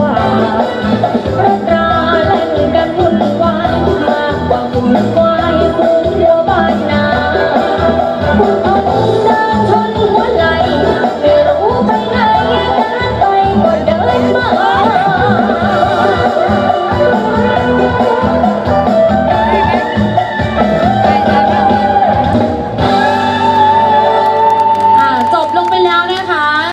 ว่า